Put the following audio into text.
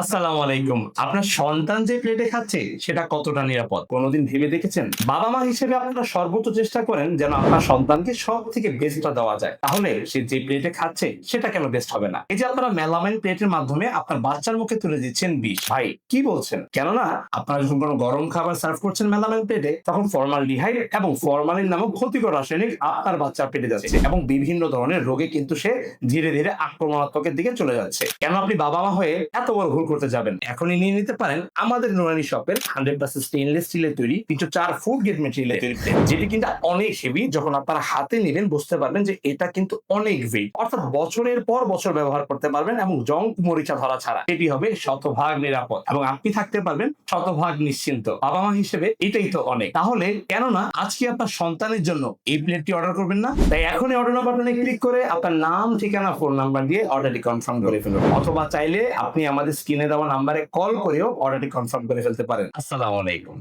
আসসালামু আলাইকুম। আপনার সন্তান যে প্লেটে খাচ্ছে, সেটা কতটা নিরাপদ? কোনোদিন ভেবে দেখেছেন? বাবা মা হিসেবে আপনারা সর্বোচ্চ চেষ্টা করেন যেন আপনার সন্তানকে সব থেকে বেস্টটা দেওয়া যায়। তাহলে সে যে প্লেটে খাচ্ছে, সেটা কেন বেস্ট হবে না? এই যে আপনারা মেলামাইন প্লেটের মাধ্যমে আপনার বাচ্চার মুখে তুলে দিচ্ছেন বিষ। ভাই, কি বলছেন? কেননা, আপনারা যখন কোনো গরম খাবার সার্ভ করছেন মেলামাইন প্লেটে, তখন ফরমাল ডিহাইড এবং ফরমালিন নামক ক্ষতিকর রাসায়নিক আপনার বাচ্চার পেটে যাচ্ছে এবং বিভিন্ন ধরনের রোগে কিন্তু সে ধীরে ধীরে আক্রমণাত্মকের দিকে চলে যাচ্ছে। কেন আপনি বাবা মা হয়ে এত বড় ভুল করতে যাবেন। এখনই নিয়ে নিতে পারেন আমাদের নুরানি শপের হান্ড্রেড পার্সেন্ট স্টেনলেস স্টিলের তৈরি তিনশো চার ফুট গেট মেটেরিয়ালের তৈরি যেটি কিন্তু অনেক হেভি যখন আপনারা হাতে নেবেন বুঝতে পারবেন যে এটা কিন্তু অনেক ওয়েট অর্থাৎ বছরের পর বছর ব্যবহার করতে পারবেন এবং জং মরিচা ধরা ছাড়া। এটি হবে শতভাগ নিরাপদ এবং আপনি থাকতে পারবেন শতভাগ নিশ্চিন্ত। বাবা মা হিসেবে এটাই তো অনেক। তাহলে কেননা আজকে আপনার সন্তানের জন্য এই প্লেটটি অর্ডার করবেন না। তাই এখনই অর্ডার বাটনে ক্লিক করে আপনার নাম ঠিকানা ফোন নাম্বার দিয়ে অর্ডারটি কনফার্ম করে ফেলুন। অথবা চাইলে আপনি আমাদের স্ক্রিনে দেওয়া নাম্বারে কল করেও অর্ডারটি কনফার্ম করে ফেলতে পারেন। আসসালামু আলাইকুম।